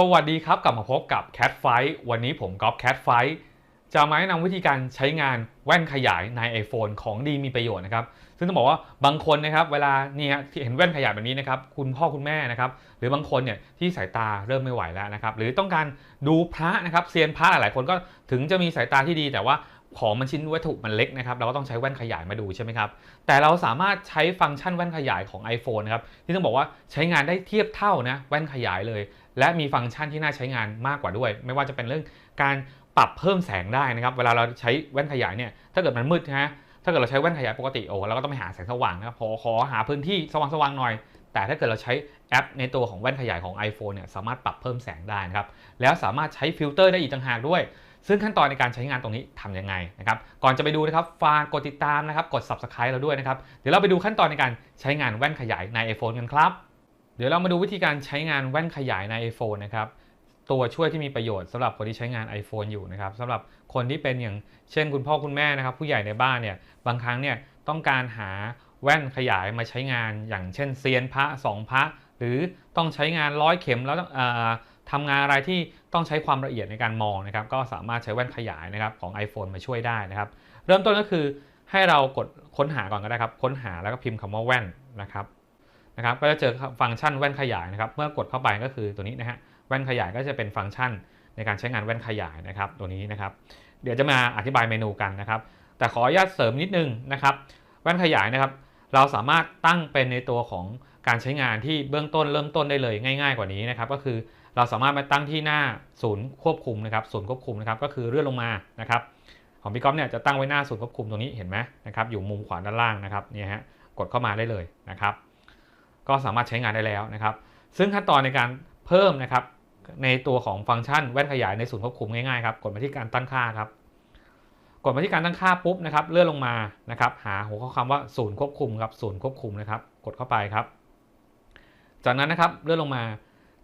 สวัสดีครับกลับมาพบกับ Cat Fight วันนี้ผมก๊อฟ Cat Fight จะมาแนะนำวิธีการใช้งานแว่นขยายใน iPhone ของดีมีประโยชน์นะครับ ซึ่งต้องบอกว่าบางคนนะครับเวลาเนี่ฮะที่เห็นแว่นขยายแบบนี้นะครับคุณพ่อคุณแม่นะครับหรือบางคนเนี่ยที่สายตาเริ่มไม่ไหวแล้วนะครับหรือต้องการดูพระนะครับเซียนพระหลายๆคนก็ถึงจะมีสายตาที่ดีแต่ว่าของมันชิ้นวัตถุมันเล็กนะครับเราก็ต้องใช้แว่นขยายมาดูใช่ไหมครับแต่เราสามารถใช้ฟังก์ชันแว่นขยายของ iPhone นะครับที่ต้องบอกว่าใช้งานได้เทียบเท่านะแว่นขยายเลย และมีฟังก์ชันที่น่าใช้งานมากกว่าด้วย ไม่ว่าจะเป็นเรื่องการปรับเพิ่มแสงได้นะครับ เวลาเราใช้แว่นขยายเนี่ย ถ้าเกิดมันมืดนะฮะ ถ้าเกิดเราใช้แว่นขยายปกติโอ้เราก็ต้องไปหาแสงสว่างนะครับขอขอหาพื้นที่สว่างๆหน่อย แต่ถ้าเกิดเราใช้แอปในตัวของแว่นขยายของ iPhone เนี่ย สามารถปรับเพิ่มแสงได้นะครับ แล้วสามารถใช้ฟิลเตอร์ได้อีกต่างหากด้วย ซึ่งขั้นตอนในการใช้งานตรงนี้ทำยังไงนะครับ ก่อนจะไปดูนะครับ ฝากกดติดตามนะครับ กด subscribe เราด้วยนะครับ เดี๋ยวเราไปดูขั้นตอนในการใช้งานแว่นขยายใน iPhone กันครับ เดี๋ยวเรามาดูวิธีการใช้งานแว่นขยายใน iPhone นะครับตัวช่วยที่มีประโยชน์สำหรับคนที่ใช้งาน iPhone อยู่นะครับสำหรับคนที่เป็นอย่างเช่นคุณพ่อคุณแม่นะครับ ผู้ใหญ่ในบ้านเนี่ยบางครั้งเนี่ยต้องการหาแว่นขยายมาใช้งาน อย่างเช่นเซียนพระสองพระ หรือต้องใช้งานร้อยเข็มแล้วเอ่อทำงานอะไรที่ต้องใช้ความละเอียดในการมองนะครับ ก็สามารถใช้แว่นขยายนะครับของ iPhone มาช่วยได้นะครับ เริ่มต้นก็คือให้เรากดค้นหาก่อนก็ได้ครับ ค้นหาแล้วก็พิมพ์คำว่าแว่นนะครับ นะครับก็จะเจอฟังก์ชันแว่นขยายนะครับเมื่อกดเข้าไปก็คือตัวนี้นะฮะแว่นขยายก็จะเป็นฟังก์ชันในการใช้งานแว่นขยายนะครับตัวนี้นะครับ เดี๋ยวจะมาอธิบายเมนูกันนะครับ แต่ขออนุญาตเสริมนิดนึงนะครับ แว่นขยายนะครับ เราสามารถตั้งเป็นในตัวของการใช้งานที่เบื้องต้นเริ่มต้นได้เลยง่าย ๆกว่านี้นะครับ ก็คือเราสามารถมาตั้งที่หน้าศูนย์ควบคุมนะครับศูนย์ควบคุมนะครับก็คือเลื่อนลงมานะครับ ของพี่ก๊อฟเนี่ยจะตั้งไว้หน้าศูนย์ควบคุมตรงนี้เห็นไหมนะครับอยู่มุมขวาด้านล่างนะครับเนี่ยฮะกดเข้ามาได้เลยนะครับ ก็สามารถใช้งานได้แล้วนะครับ ซึ่งขั้นตอนในการเพิ่มนะครับ ในตัวของฟังก์ชันแว่นขยายในศูนย์ควบคุมง่ายๆครับ กดมาที่การตั้งค่าครับ กดมาที่การตั้งค่าปุ๊บนะครับ เลื่อนลงมานะครับ หาหัวข้อคำว่าศูนย์ควบคุมครับ ศูนย์ควบคุมนะครับ กดเข้าไปครับ จากนั้นนะครับ เลื่อนลงมา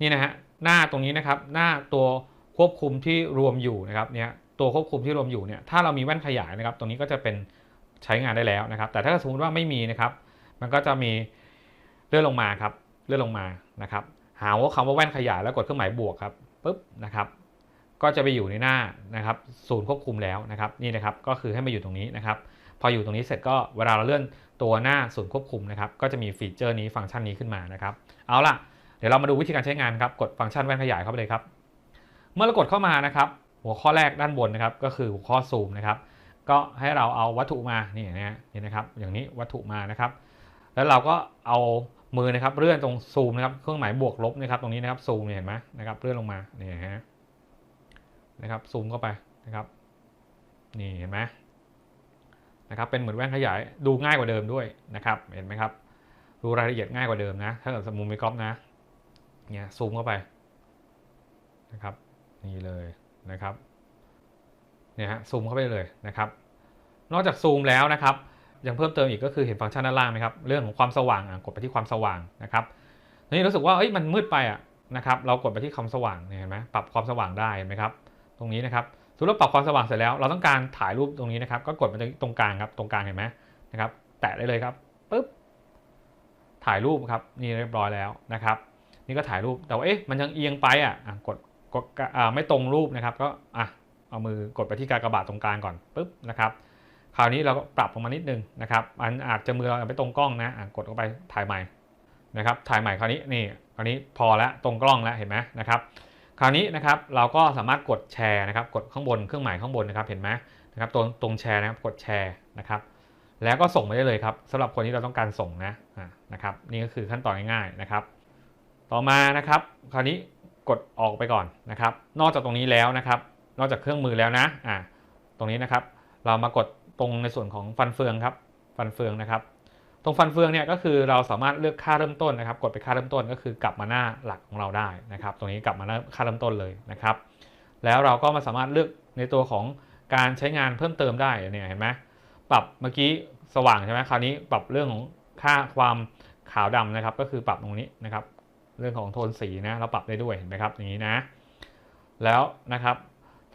นี่นะฮะ หน้าตรงนี้นะครับ หน้าตัวควบคุมที่รวมอยู่นะครับ เนี่ย ตัวควบคุมที่รวมอยู่เนี่ย ถ้าเรามีแว่นขยายนะครับ ตรงนี้ก็จะเป็นใช้งานได้แล้วนะครับ แต่ถ้าสมมติว่าไม่มีนะครับ มันก็จะมี เลื่อนลงมาครับ เลื่อนลงมานะครับ หาว่าคำว่าแว่นขยายแล้วกดเครื่องหมายบวกครับปุ๊บนะครับ ก็จะไปอยู่ในหน้านะครับศูนย์ควบคุมแล้วนะครับนี่นะครับก็คือให้มาอยู่ตรงนี้นะครับ พออยู่ตรงนี้เสร็จก็เวลาเราเลื่อนตัวหน้าศูนย์ควบคุมนะครับ ก็จะมีฟีเจอร์นี้ฟังก์ชันนี้ขึ้นมานะครับ เอาล่ะเดี๋ยวเรามาดูวิธีการใช้งานครับกดฟังก์ชันแว่นขยายเข้าไปเลยครับ เมื่อเรากดเข้ามานะครับ หัวข้อแรกด้านบนนะครับ ก็คือหัวข้อซูมนะครับ ก็ให้เราเอาวัตถุมานี่นะฮะนี่นะครับ อย่างนี้วัตถุมานะครับ แล้วเราก็เอามือนะครับเลื่อนตรงซูมนะครับเครื่องหมายบวกลบนะครับตรงนี้นะครับซูมเนี่ยเห็นไหมนะครับเลื่อนลงมานี่ฮะนะครับซูมเข้าไปนะครับนี่เห็นไหมนะครับเป็นเหมือนแว่นขยายดูง่ายกว่าเดิมด้วยนะครับเห็นไหมครับดูรายละเอียดง่ายกว่าเดิมนะ ถ้าเกิดสมุมไม่ก๊อปนะเนี่ยซูมเข้าไปนะครับนี่เลยนะครับเนี่ยฮะซูมเข้าไปเลยนะครับ นอกจากซูมแล้วนะครับ ยังเพิ่มเติมอีกก็คือเห็นฟังก์ชันด้านล่างไหมครับเรื่องของความสว่างกดไปที่ความสว่างนะครับทีนี้รู้สึกว่าเอ้ยมันมืดไปอะนะครับเรากดไปที่ความสว่างเนี่ยเห็นไหมปรับความสว่างได้เห็นไหมครับตรงนี้นะครับสมมติเราปรับความสว่างเสร็จแล้ว เราต้องการถ่ายรูปตรงนี้นะครับ ก็กดไปตรงกลางครับตรงกลางเห็นไหมนะครับ แตะได้เลยครับปึ๊บถ่ายรูปครับนี่เรียบร้อยแล้วนะครับ นี่ก็ถ่ายรูปแต่ว่าเอ๊ะมันยังเอียงไปอะกดกดอ่าไม่ตรงรูปนะครับ ก็อะเอามือกดไปที่กากบาทตรงกลางก่อนปึ๊บนะครับ คราวนี้เราก็ปรับลงมานิดนึงนะครับอันอาจจะมือเราไปตรงกล้องนะกดเข้าไปถ่ายใหม่นะครับถ่ายใหม่คราวนี้นี่คราวนี้พอแล้วตรงกล้องแล้วเห็นไหมนะครับคราวนี้นะครับเราก็สามารถกดแชร์นะครับกดข้างบนเครื่องหมายข้างบนนะครับเห็นไหมนะครับตรงตรงแชร์นะครับกดแชร์นะครับแล้วก็ส่งไปได้เลยครับสำหรับคนที่เราต้องการส่งนะอะนะครับนี่ก็คือขั้นตอนง่ายๆนะครับ ต่อมานะครับคราวนี้กดออกไปก่อนนะครับ นอกจากตรงนี้แล้วนะครับ นอกจากเครื่องมือแล้วนะอะตรงนี้นะครับ เรามากด ตรงในส่วนของฟันเฟืองครับ ฟันเฟืองนะครับ ตรงฟันเฟืองเนี่ยก็คือเราสามารถเลือกค่าเริ่มต้นนะครับ กดไปค่าเริ่มต้นก็คือกลับมาหน้าหลักของเราได้นะครับ ตรงนี้กลับมาหน้าค่าเริ่มต้นเลยนะครับ แล้วเราก็มาสามารถเลือกในตัวของการใช้งานเพิ่มเติมได้เนี่ยเห็นไหมปรับเมื่อกี้สว่างใช่ไหมคราวนี้ปรับเรื่องของค่าความขาวดำนะครับ ก็คือปรับตรงนี้นะครับ เรื่องของโทนสีนะเราปรับได้ด้วยเห็นไหมครับอย่างนี้นะ แล้วนะครับ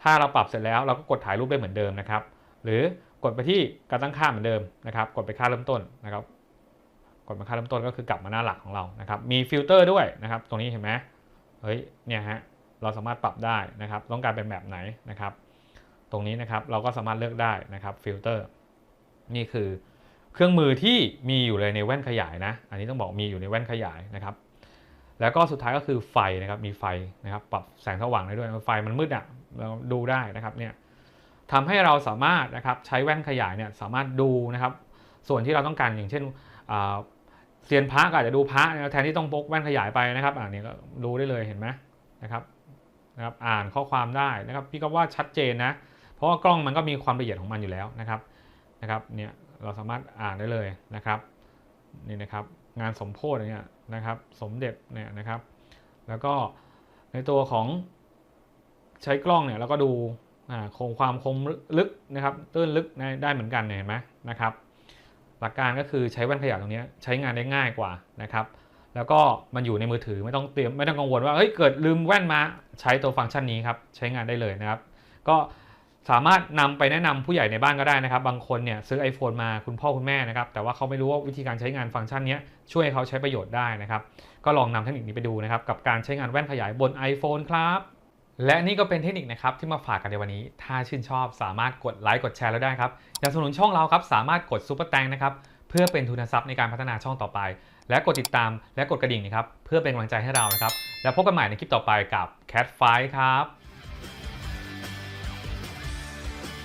ถ้าเราปรับเสร็จแล้วเราก็กดถ่ายรูปได้เหมือนเดิมนะครับ หรือ กดไปที่การตั้งค่าเหมือนเดิมนะครับ กดไปค่าเริ่มต้นนะครับ กดมาค่าเริ่มต้นก็คือกลับมาหน้าหลักของเรานะครับ มีฟิลเตอร์ด้วยนะครับ ตรงนี้เห็นไหมเฮ้ย เนี่ยฮะ เราสามารถปรับได้นะครับ ต้องการเป็นแบบไหนนะครับ ตรงนี้นะครับเราก็สามารถเลือกได้นะครับฟิลเตอร์ นี่คือเครื่องมือที่มีอยู่เลยในแว่นขยายนะ อันนี้ต้องบอกมีอยู่ในแว่นขยายนะครับ แล้วก็สุดท้ายก็คือไฟนะครับ มีไฟนะครับ ปรับแสงสว่างได้ด้วย ไฟมันมืดอะ เราดูได้นะครับ เนี่ย ทำให้เราสามารถนะครับใช้แว่นขยายเนี่ยสามารถดูนะครับ ส่วนที่เราต้องการอย่างเช่นเซียนพระก็อาจจะดูพระแทนที่ต้องพกแว่นขยายไปนะครับอ่านี่ก็ดูได้เลยเห็นไหมนะครับนะครับอ่านข้อความได้นะครับ พี่ก็ว่าชัดเจนนะเพราะว่ากล้องมันก็มีความละเอียดของมันอยู่แล้วนะครับนะครับเนี่ยเราสามารถอ่านได้เลยนะครับนี่นะครับ งานสมโพธิเนี่ยนะครับ สมเด็จเนี่ยนะครับ แล้วก็ในตัวของใช้กล้องเนี่ยเราก็ดู คงความคมลึกนะครับตื้นลึกได้เหมือนกันเห็นไหมนะครับหลักการก็คือใช้แว่นขยายตรงนี้ใช้งานได้ง่ายกว่านะครับแล้วก็มันอยู่ในมือถือไม่ต้องเตรียมไม่ต้องกังวลว่าเฮ้ยเกิดลืมแว่นมาใช้ตัวฟังก์ชันนี้ครับใช้งานได้เลยนะครับ ก็สามารถนำไปแนะนำผู้ใหญ่ในบ้านก็ได้นะครับ บางคนเนี่ยซื้อ iPhone มาคุณพ่อคุณแม่นะครับ แต่ว่าเขาไม่รู้ว่าวิธีการใช้งานฟังก์ชันนี้ช่วยเขาใช้ประโยชน์ได้นะครับ ก็ลองนำเทคนิคนี้ไปดูนะครับ กับการใช้งานแว่นขยายบน iPhone ครับ และนี่ก็เป็นเทคนิคนะครับที่มาฝากกันในวันนี้ ถ้าชื่นชอบสามารถกดไลค์กดแชร์แล้วได้ครับอยากสนุนช่องเราครับสามารถกดซุปเปอร์แตงนะครับเพื่อเป็นทุนทรัพย์ในการพัฒนาช่องต่อไป และกดติดตามและกดกระดิ่งนะครับเพื่อเป็นกำลังใจให้เรานะครับแล้วพบกันใหม่ในคลิปต่อไปกับ Cat f i ครับ